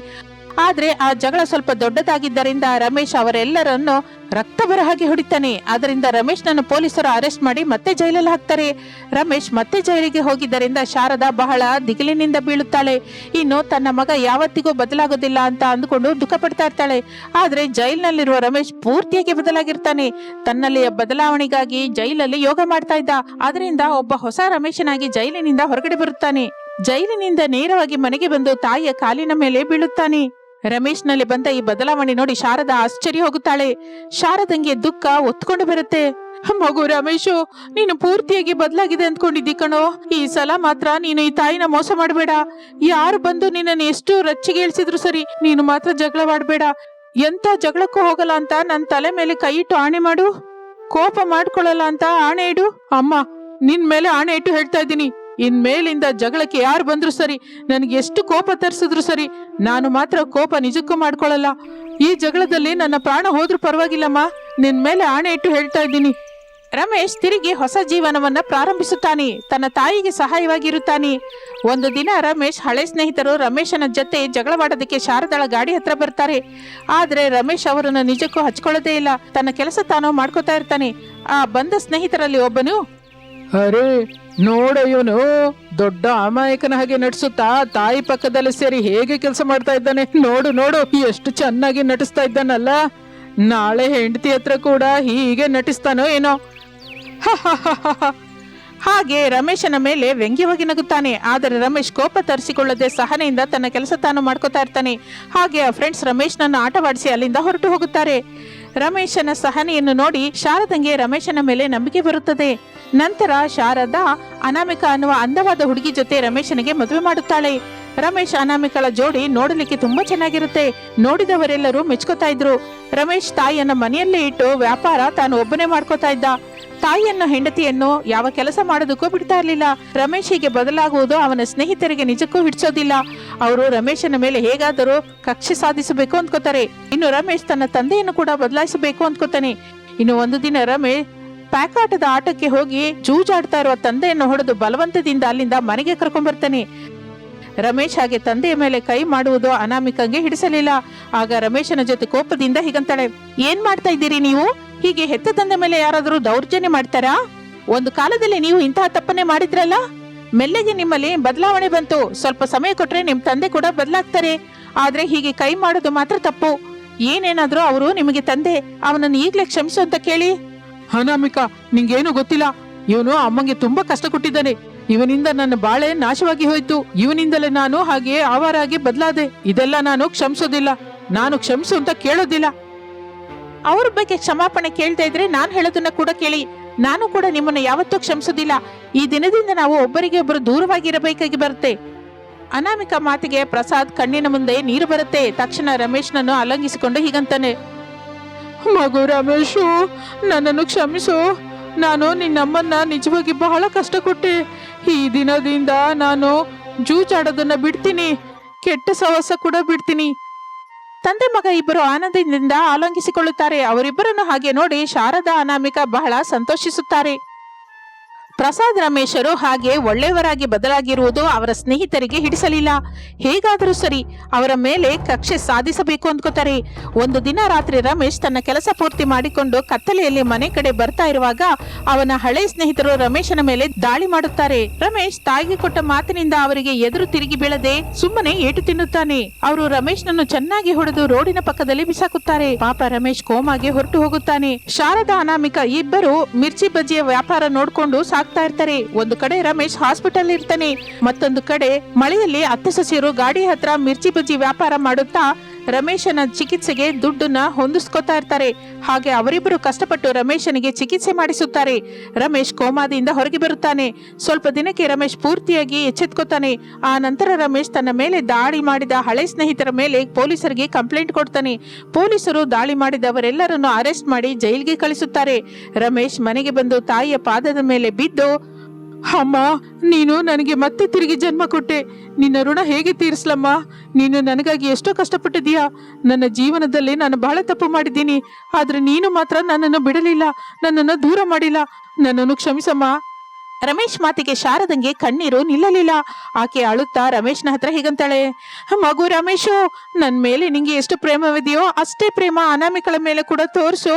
ಆದ್ರೆ ಆ ಜಗಳ ಸ್ವಲ್ಪ ದೊಡ್ಡದಾಗಿದ್ದರಿಂದ ರಮೇಶ್ ಅವರೆಲ್ಲರನ್ನು ರಕ್ತ ಬರಹಾಗಿ ಹೊಡಿತಾನೆ. ಅದರಿಂದ ರಮೇಶ್ನನ್ನು ಪೊಲೀಸರು ಅರೆಸ್ಟ್ ಮಾಡಿ ಮತ್ತೆ ಜೈಲಲ್ಲಿ ಹಾಕ್ತಾರೆ. ರಮೇಶ್ ಮತ್ತೆ ಜೈಲಿಗೆ ಹೋಗಿದ್ದರಿಂದ ಶಾರದಾ ಬಹಳ ದಿಗಿಲಿನಿಂದ ಬೀಳುತ್ತಾಳೆ. ಇನ್ನು ತನ್ನ ಮಗ ಯಾವತ್ತಿಗೂ ಬದಲಾಗೋದಿಲ್ಲ ಅಂತ ಅಂದುಕೊಂಡು ದುಃಖ ಪಡ್ತಾ ಇರ್ತಾಳೆ. ಆದ್ರೆ ಜೈಲಿನಲ್ಲಿರುವ ರಮೇಶ್ ಪೂರ್ತಿಯಾಗಿ ಬದಲಾಗಿರ್ತಾನೆ. ತನ್ನಲ್ಲಿಯ ಬದಲಾವಣೆಗಾಗಿ ಜೈಲಲ್ಲಿ ಯೋಗ ಮಾಡ್ತಾ ಇದ್ದ. ಅದರಿಂದ ಒಬ್ಬ ಹೊಸ ರಮೇಶನಾಗಿ ಜೈಲಿನಿಂದ ಹೊರಗಡೆ ಬರುತ್ತಾನೆ. ಜೈಲಿನಿಂದ ನೇರವಾಗಿ ಮನೆಗೆ ಬಂದು ತಾಯಿಯ ಕಾಲಿನ ಮೇಲೆ ಬೀಳುತ್ತಾನೆ. ರಮೇಶ್ನಲ್ಲಿ ಬಂದ ಈ ಬದಲಾವಣೆ ನೋಡಿ ಶಾರದಾ ಆಶ್ಚರ್ಯ ಹೋಗುತ್ತಾಳೆ. ಶಾರದಂಗೆ ದುಃಖ ಒತ್ಕೊಂಡು ಬರುತ್ತೆ. ಮಗು ರಮೇಶು, ನೀನು ಪೂರ್ತಿಯಾಗಿ ಬದಲಾಗಿದೆ ಅಂದ್ಕೊಂಡಿದ್ದಿ ಕಣೋ. ಈ ಸಲ ಮಾತ್ರ ನೀನು ಈ ತಾಯಿನ ಮೋಸ ಮಾಡಬೇಡ. ಯಾರು ಬಂದು ನಿನ್ನನ್ನು ಎಷ್ಟು ರಚ್ಚಿಗೆ ಇಳಿಸಿದ್ರು ಸರಿ, ನೀನು ಮಾತ್ರ ಜಗಳವಾಡಬೇಡ. ಎಂತ ಜಗಳಕ್ಕೂ ಹೋಗಲ್ಲ ಅಂತ ನನ್ನ ತಲೆ ಮೇಲೆ ಕೈ ಇಟ್ಟು ಆಣೆ ಮಾಡು. ಕೋಪ ಮಾಡ್ಕೊಳ್ಳಲ್ಲ ಅಂತ ಆಣೆ ಇಡು. ಅಮ್ಮ, ನಿನ್ ಮೇಲೆ ಆಣೆ ಇಟ್ಟು ಹೇಳ್ತಾ ಇದ್ದೀನಿ. ಇನ್ ಮೇಲಿಂದ ಜಗಳಕ್ಕೆ ಯಾರು ಬಂದ್ರು ಸರಿ, ನನಗೆ ಎಷ್ಟು ಕೋಪ ತರಿಸಿದ್ರು ಸರಿ, ನಾನು ಮಾತ್ರ ಕೋಪ ನಿಜಕ್ಕೂ ಮಾಡ್ಕೊಳ್ಳಲ್ಲ. ಈ ಜಗಳದಲ್ಲಿ ನನ್ನ ಪ್ರಾಣ ಹೋದ್ರೂ ಪರವಾಗಿಲ್ಲಮ್ಮ, ನಿನ್ ಮೇಲೆ ಆಣೆ ಇಟ್ಟು ಹೇಳ್ತಾ ಇದ್ದೀನಿ. ರಮೇಶ್ ತಿರುಗಿ ಹೊಸ ಜೀವನವನ್ನ ಪ್ರಾರಂಭಿಸುತ್ತಾನೆ, ತನ್ನ ತಾಯಿಗೆ ಸಹಾಯವಾಗಿರುತ್ತಾನೆ. ಒಂದು ದಿನ ರಮೇಶ್ ಹಳೆ ಸ್ನೇಹಿತರು ರಮೇಶನ ಜೊತೆ ಜಗಳವಾಡೋದಕ್ಕೆ ಶಾರದಾಳ ಗಾಡಿ ಹತ್ರ ಬರ್ತಾರೆ. ಆದ್ರೆ ರಮೇಶ್ ಅವರನ್ನು ನಿಜಕ್ಕೂ ಹಚ್ಕೊಳ್ಳೋದೇ ಇಲ್ಲ, ತನ್ನ ಕೆಲಸ ತಾನು ಮಾಡ್ಕೋತಾ ಇರ್ತಾನೆ. ಆ ಬಂದ ಸ್ನೇಹಿತರಲ್ಲಿ ಒಬ್ಬನು, ಅರೆ ನೋಡ ಇವನು ದೊಡ್ಡ ಅಮಾಯಕನ ಹಾಗೆ ನಟಿಸುತ್ತಾ ತಾಯಿ ಪಕ್ಕದಲ್ಲಿ ಸೇರಿ ಹೇಗೆ ಕೆಲಸ ಮಾಡ್ತಾ ಇದ್ದಾನೆ? ನೋಡು ನೋಡು, ಎಷ್ಟು ಚೆನ್ನಾಗಿ ನಟಿಸ್ತಾ ಇದ್ದಾನಲ್ಲ. ನಾಳೆ ಹೆಂಡತಿ ಹತ್ರ ಕೂಡ ಹೀಗೆ ನಟಿಸ್ತಾನೋ ಏನೋ. ಹಾಗೆ ರಮೇಶನ ಮೇಲೆ ವ್ಯಂಗ್ಯವಾಗಿ ನಗುತ್ತಾನೆ. ಆದರೆ ರಮೇಶ್ ಕೋಪ ತರಿಸಿಕೊಳ್ಳದೆ ಸಹನೆಯಿಂದ ತನ್ನ ಕೆಲಸ ತಾನು ಮಾಡ್ಕೋತಾ ಇರ್ತಾನೆ. ಹಾಗೆ ಆ ಫ್ರೆಂಡ್ಸ್ ರಮೇಶ್ನನ್ನು ಆಟವಾಡಿಸಿ ಅಲ್ಲಿಂದ ಹೊರಟು ಹೋಗುತ್ತಾರೆ. ರಮೇಶನ ಸಹನೆಯನ್ನು ನೋಡಿ ಶಾರದಂಗೆ ರಮೇಶನ ಮೇಲೆ ನಂಬಿಕೆ ಬರುತ್ತದೆ. ನಂತರ ಶಾರದಾ ಅನಾಮಿಕ ಅನ್ನುವ ಅಂದವಾದ ಹುಡುಗಿ ಜೊತೆ ರಮೇಶನಿಗೆ ಮದುವೆ ಮಾಡುತ್ತಾಳೆ. ರಮೇಶ್ ಅನಾಮಿಕಳ ಜೋಡಿ ನೋಡಲಿಕ್ಕೆ ತುಂಬಾ ಚೆನ್ನಾಗಿರುತ್ತೆ. ನೋಡಿದವರೆಲ್ಲರೂ ಮೆಚ್ಕೋತಾ ಇದ್ರು. ರಮೇಶ್ ತಾಯಿಯನ್ನ ಮನೆಯಲ್ಲೇ ಇಟ್ಟು ವ್ಯಾಪಾರ ತಾನು ಒಬ್ಬನೇ ಮಾಡ್ಕೋತಾ ಇದ್ದ. ತಾಯಿಯನ್ನ ಹೆಂಡತಿಯನ್ನು ಯಾವ ಕೆಲಸ ಮಾಡೋದಕ್ಕೂ ಬಿಡ್ತಾ ಇರ್ಲಿಲ್ಲ. ರಮೇಶ್ ಹೀಗೆ ಬದಲಾಗುವುದು ಅವನ ಸ್ನೇಹಿತರಿಗೆ ನಿಜಕ್ಕೂ ಹಿಡಿಸೋದಿಲ್ಲ. ಅವರು ರಮೇಶನ ಮೇಲೆ ಹೇಗಾದರೂ ಕಕ್ಷೆ ಸಾಧಿಸಬೇಕು ಅಂದ್ಕೋತಾರೆ. ಇನ್ನು ರಮೇಶ್ ತನ್ನ ತಂದೆಯನ್ನು ಕೂಡ ಬದಲಾಯಿಸಬೇಕು ಅಂದ್ಕೋತಾನೆ. ಇನ್ನು ಒಂದು ದಿನ ರಮೇಶ್ ಪ್ಯಾಕಾಟದ ಆಟಕ್ಕೆ ಹೋಗಿ ಜೂಜಾಡ್ತಾ ಇರುವ ತಂದೆಯನ್ನು ಹೊಡೆದು ಬಲವಂತದಿಂದ ಅಲ್ಲಿಂದ ಮನೆಗೆ ಕರ್ಕೊಂಡ್ ಬರ್ತಾನೆ. ರಮೇಶ್ ಹಾಗೆ ತಂದೆಯ ಮೇಲೆ ಕೈ ಮಾಡುವುದು ಅನಾಮಿಕಂಗೆ ಹಿಡಿಸಲಿಲ್ಲ. ಆಗ ರಮೇಶನ ಜೊತೆ ಕೋಪದಿಂದ ಹೀಗಂತಾಳೆ, ಏನ್ ಮಾಡ್ತಾ ಇದ್ದೀರಿ ನೀವು? ಹೀಗೆ ಹೆತ್ತ ತಂದೆ ಮೇಲೆ ಯಾರಾದರೂ ದೌರ್ಜನ್ಯ ಮಾಡ್ತಾರಾ? ಒಂದು ಕಾಲದಲ್ಲಿ ನೀವು ಇಂತಹ ತಪ್ಪನೆ ಮಾಡಿದ್ರಲ್ಲ? ಮೆಲ್ಲೆಗೆ ನಿಮ್ಮಲ್ಲಿ ಬದಲಾವಣೆ ಬಂತು. ಸ್ವಲ್ಪ ಸಮಯ ಕೊಟ್ರೆ ನಿಮ್ ತಂದೆ ಕೂಡ ಬದಲಾಗ್ತಾರೆ. ಆದ್ರೆ ಹೀಗೆ ಕೈ ಮಾಡೋದು ಮಾತ್ರ ತಪ್ಪು. ಏನೇನಾದ್ರೂ ಅವರು ನಿಮಗೆ ತಂದೆ, ಅವನನ್ನು ಈಗ್ಲೇ ಕ್ಷಮಿಸು ಅಂತ ಕೇಳಿ. ಅನಾಮಿಕಾ, ನಿಂಗೇನು ಗೊತ್ತಿಲ್ಲ. ಇವನು ಅಮ್ಮಂಗೆ ತುಂಬಾ ಕಷ್ಟ ಕೊಟ್ಟಿದ್ದಾನೆ. ಇವನಿಂದ ನನ್ನ ಬಾಳೆ ನಾಶವಾಗಿ ಹೋಯ್ತು. ಇವನಿಂದಲೇ ನಾನು ಹಾಗೆಯೇ ಆವಾರಾಗಿ ಬದಲಾದೆ. ಇದೆಲ್ಲ ನಾನು ಕ್ಷಮಿಸೋದಿಲ್ಲ. ನಾನು ಕ್ಷಮಿಸು ಅಂತ ಕೇಳೋದಿಲ್ಲ. ಅವ್ರ ಬಗ್ಗೆ ಕ್ಷಮಾಪಣೆ ಕೇಳ್ತಾ ಇದ್ರೆ ನಾನು ಹೇಳೋದನ್ನ ಕೂಡ ಕೇಳಿ. ನಾನು ಕೂಡ ನಿಮ್ಮನ್ನ ಯಾವತ್ತೂ ಕ್ಷಮಿಸೋದಿಲ್ಲ. ಈ ದಿನದಿಂದ ನಾವು ಒಬ್ಬರಿಗೆ ಒಬ್ಬರು ದೂರವಾಗಿರಬೇಕಾಗಿ ಬರುತ್ತೆ. ಅನಾಮಿಕ ಮಾತಿಗೆ ಪ್ರಸಾದ್ ಕಣ್ಣಿನ ಮುಂದೆ ನೀರು ಬರುತ್ತೆ. ತಕ್ಷಣ ರಮೇಶ್ನನ್ನು ಅಲಂಗಿಸಿಕೊಂಡು ಹೀಗಂತಾನೆ, ಮಗು ರಮೇಶು, ನನ್ನನ್ನು ಕ್ಷಮಿಸು. ನಾನು ನಿನ್ನಮ್ಮನ್ನ ನಿಜವಾಗಿ ಬಹಳ ಕಷ್ಟ ಕೊಟ್ಟೆ ಈ ದಿನದಿಂದ ನಾನು ಜೂಜಾಡೋದನ್ನ ಬಿಡ್ತೀನಿ. ಕೆಟ್ಟ ಸಹವಾಸ ಕೂಡ ಬಿಡ್ತೀನಿ. ತಂದೆ ಮಗ ಇಬ್ಬರು ಆನಂದದಿಂದ ಆಲಂಗಿಸಿಕೊಳ್ಳುತ್ತಾರೆ. ಅವರಿಬ್ಬರನ್ನು ಹಾಗೆ ನೋಡಿ ಶಾರದಾ ಅನಾಮಿಕ ಬಹಳ ಸಂತೋಷಿಸುತ್ತಾರೆ. ಪ್ರಸಾದ್ ರಮೇಶರು ಹಾಗೆ ಒಳ್ಳೆಯವರಾಗಿ ಬದಲಾಗಿರುವುದು ಅವರ ಸ್ನೇಹಿತರಿಗೆ ಹಿಡಿಸಲಿಲ್ಲ. ಹೇಗಾದರೂ ಸರಿ, ಅವರ ಮೇಲೆ ಕಕ್ಷೆ ಸಾಧಿಸಬೇಕು ಅಂದ್ಕೋತಾರೆ. ಒಂದು ದಿನ ರಾತ್ರಿ ರಮೇಶ್ ತನ್ನ ಕೆಲಸ ಪೂರ್ತಿ ಮಾಡಿಕೊಂಡು ಕತ್ತಲೆಯಲ್ಲಿ ಮನೆ ಕಡೆ ಬರ್ತಾ ಇರುವಾಗ ಅವನ ಹಳೆ ಸ್ನೇಹಿತರು ರಮೇಶನ ಮೇಲೆ ದಾಳಿ ಮಾಡುತ್ತಾರೆ. ರಮೇಶ್ ತಾಯಿಗೆ ಕೊಟ್ಟ ಮಾತಿನಿಂದ ಅವರಿಗೆ ಎದುರು ತಿರುಗಿ ಬೀಳದೆ ಸುಮ್ಮನೆ ಏಟು ತಿನ್ನುತ್ತಾನೆ. ಅವರು ರಮೇಶ್ನನ್ನು ಚೆನ್ನಾಗಿ ಹೊಡೆದು ರೋಡಿನ ಪಕ್ಕದಲ್ಲಿ ಬಿಸಾಕುತ್ತಾರೆ. ಪಾಪ ರಮೇಶ್ ಕೋಮಾಗೆ ಹೊರಟು ಹೋಗುತ್ತಾನೆ. ಶಾರದಾ ಅನಾಮಿಕ ಇಬ್ಬರು ಮಿರ್ಚಿ ಬಜ್ಜಿಯ ವ್ಯಾಪಾರ ನೋಡ್ಕೊಂಡು ಸಾಕ್ತಾ ಇರ್ತಾರೆ. ಒಂದು ಕಡೆ ರಮೇಶ್ ಹಾಸ್ಪಿಟಲ್ ಇರ್ತಾನೆ, ಮತ್ತೊಂದು ಕಡೆ ಮಳೆಯಲ್ಲಿ ಅತ್ತೆ ಗಾಡಿ ಹತ್ರ ಮಿರ್ಚಿ ಬಜ್ಜಿ ವ್ಯಾಪಾರ ಮಾಡುತ್ತಾ ರಮೇಶನ ಚಿಕಿತ್ಸೆಗೆ ದುಡ್ಡನ್ನ ಹೊಂದಿಸ್ಕೊತಾ ಇರ್ತಾರೆ. ಹಾಗೆ ಅವರಿಬ್ಬರು ಕಷ್ಟಪಟ್ಟು ರಮೇಶನಿಗೆ ಚಿಕಿತ್ಸೆ ಮಾಡಿಸುತ್ತಾರೆ. ರಮೇಶ್ ಕೋಮಾದಿಂದ ಹೊರಗೆ ಬರುತ್ತಾನೆ. ಸ್ವಲ್ಪ ದಿನಕ್ಕೆ ರಮೇಶ್ ಪೂರ್ತಿಯಾಗಿ ಎಚ್ಚೆತ್ಕೋತಾನೆ. ಆ ನಂತರ ರಮೇಶ್ ತನ್ನ ಮೇಲೆ ದಾಳಿ ಮಾಡಿದ ಹಳೆ ಸ್ನೇಹಿತರ ಮೇಲೆ ಪೊಲೀಸರಿಗೆ ಕಂಪ್ಲೇಂಟ್ ಕೊಡ್ತಾನೆ. ಪೊಲೀಸರು ದಾಳಿ ಮಾಡಿದವರೆಲ್ಲರನ್ನು ಅರೆಸ್ಟ್ ಮಾಡಿ ಜೈಲಿಗೆ ಕಳಿಸುತ್ತಾರೆ. ರಮೇಶ್ ಮನೆಗೆ ಬಂದು ತಾಯಿಯ ಪಾದದ ಮೇಲೆ ಬಿದ್ದು ಅಮ್ಮ, ನೀನು ನನಗೆ ಮತ್ತೆ ತಿರುಗಿ ಜನ್ಮ ಕೊಟ್ಟೆ. ನಿನ್ನ ಋಣ ಹೇಗೆ ತೀರಿಸ್ಲಮ್ಮ? ನೀನು ನನಗಾಗಿ ಎಷ್ಟೋ ಕಷ್ಟಪಟ್ಟಿದೀಯಾ ನನ್ನ ಜೀವನದಲ್ಲಿ ನಾನು ಬಹಳ ತಪ್ಪು ಮಾಡಿದ್ದೀನಿ. ಆದ್ರೆ ನೀನು ಮಾತ್ರ ನನ್ನನ್ನು ಬಿಡಲಿಲ್ಲ, ನನ್ನನ್ನು ದೂರ ಮಾಡಿಲ್ಲ. ನನ್ನನ್ನು ಕ್ಷಮಿಸಮ್ಮ. ರಮೇಶ್ ಮಾತಿಗೆ ಶಾರದಂಗೆ ಕಣ್ಣೀರು ನಿಲ್ಲಲಿಲ್ಲ. ಆಕೆ ಅಳುತ್ತಾ, ರಮೇಶ್ನ ಹತ್ರ ಹೀಗಂತಾಳೆ? ಮಗು ರಮೇಶು ನನ್ನ ಮೇಲೆ ನಿಂಗೆ ಎಷ್ಟು ಪ್ರೇಮವಿದೆಯೋ ಅಷ್ಟೇ ಪ್ರೇಮ ಅನಾಮಿಕಳ ಮೇಲೆ ಕೂಡ ತೋರಿಸು.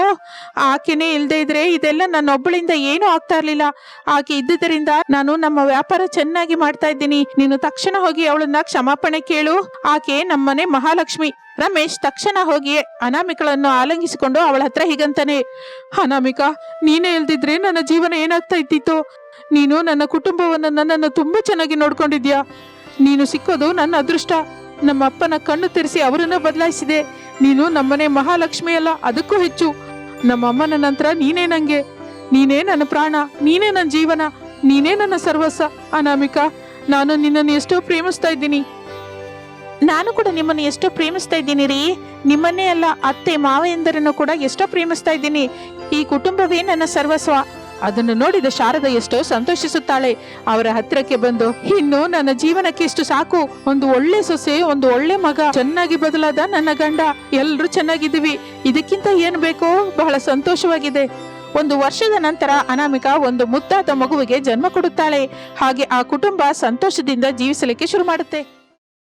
ಆಕೆನೇ ಇಲ್ಲದೆ ಇದ್ರೆ ಇದೆಲ್ಲ ನನ್ನೊಬ್ಬಳಿಂದ ಏನೂ ಆಗ್ತಾ ಇರ್ಲಿಲ್ಲ. ಆಕೆ ಇದ್ದುದರಿಂದ ನಾನು ನಮ್ಮ ವ್ಯಾಪಾರ ಚೆನ್ನಾಗಿ ಮಾಡ್ತಾ ಇದ್ದೀನಿ. ನೀನು ತಕ್ಷಣ ಹೋಗಿ ಅವಳನ್ನ ಕ್ಷಮಾಪಣೆ ಕೇಳು. ಆಕೆ ನಮ್ಮನೆ ಮಹಾಲಕ್ಷ್ಮಿ. ರಮೇಶ್ ತಕ್ಷಣ ಹೋಗಿ ಅನಾಮಿಕಳನ್ನು ಆಲಂಗಿಸಿಕೊಂಡು ಅವಳ ಹತ್ರ ಹೀಗಂತಾನೆ, ಅನಾಮಿಕಾ, ನೀನೇ ಇಲ್ದಿದ್ರೆ ನನ್ನ ಜೀವನ ಏನಾಗ್ತಾ ಇದ್ದಿತ್ತು? ನೀನು ನನ್ನ ಕುಟುಂಬವನ್ನು ನನ್ನನ್ನು ತುಂಬಾ ಚೆನ್ನಾಗಿ ನೋಡ್ಕೊಂಡಿದ್ಯಾ? ನೀನು ಸಿಕ್ಕೋದು ನನ್ನ ಅದೃಷ್ಟ. ನಮ್ಮ ಅಪ್ಪನ ಕಣ್ಣು ತೆರೆಸಿ ಅವರನ್ನು ಬದಲಾಯಿಸಿದೆ. ನೀನು ನಮ್ಮನೆ ಮಹಾಲಕ್ಷ್ಮಿ ಅಲ್ಲ, ಅದಕ್ಕೂ ಹೆಚ್ಚು. ನಮ್ಮ ಅಮ್ಮನ ನಂತರ ನೀನೇ ನಂಗೆ. ನೀನೇ ನನ್ನ ಪ್ರಾಣ, ನೀನೇ ನನ್ನ ಜೀವನ, ನೀನೇ ನನ್ನ ಸರ್ವಸ್ವ. ಅನಾಮಿಕಾ, ನಾನು ನಿನ್ನನ್ನು ಎಷ್ಟೋ ಪ್ರೇಮಿಸ್ತಾ ಇದ್ದೀನಿ. ನಾನು ಕೂಡ ನಿಮ್ಮನ್ನು ಎಷ್ಟೋ ಪ್ರೇಮಿಸ್ತಾ ಇದ್ದೀನಿ ರೀ. ನಿಮ್ಮನ್ನೇ ಅಲ್ಲ, ಅತ್ತೆ ಮಾವೆಂದರನ್ನು ಕೂಡ ಎಷ್ಟೋ ಪ್ರೇಮಿಸ್ತಾ ಇದ್ದೀನಿ. ಈ ಕುಟುಂಬವೇ ನನ್ನ ಸರ್ವಸ್ವ. ಅದನ್ನು ನೋಡಿದ ಶಾರದ ಎಷ್ಟೋ ಸಂತೋಷಿಸುತ್ತಾಳೆ. ಅವರ ಹತ್ತಿರಕ್ಕೆ ಬಂದು, ಇನ್ನು ನನ್ನ ಜೀವನಕ್ಕೆ ಇಷ್ಟು ಸಾಕು. ಒಂದು ಒಳ್ಳೆ ಸೊಸೆ, ಒಂದು ಒಳ್ಳೆ ಮಗ, ಚೆನ್ನಾಗಿ ಬದಲಾದ ನನ್ನ ಗಂಡ. ಎಲ್ರು ಚೆನ್ನಾಗಿದ್ದೀವಿ. ಇದಕ್ಕಿಂತ ಏನ್ ಬೇಕೋ, ಬಹಳ ಸಂತೋಷವಾಗಿದೆ. ಒಂದು ವರ್ಷದ ನಂತರ ಅನಾಮಿಕ ಒಂದು ಮುದ್ದಾದ ಮಗುವಿಗೆ ಜನ್ಮ ಕೊಡುತ್ತಾಳೆ. ಹಾಗೆ ಆ ಕುಟುಂಬ ಸಂತೋಷದಿಂದ ಜೀವಿಸಲಿಕ್ಕೆ ಶುರು ಮಾಡುತ್ತೆ.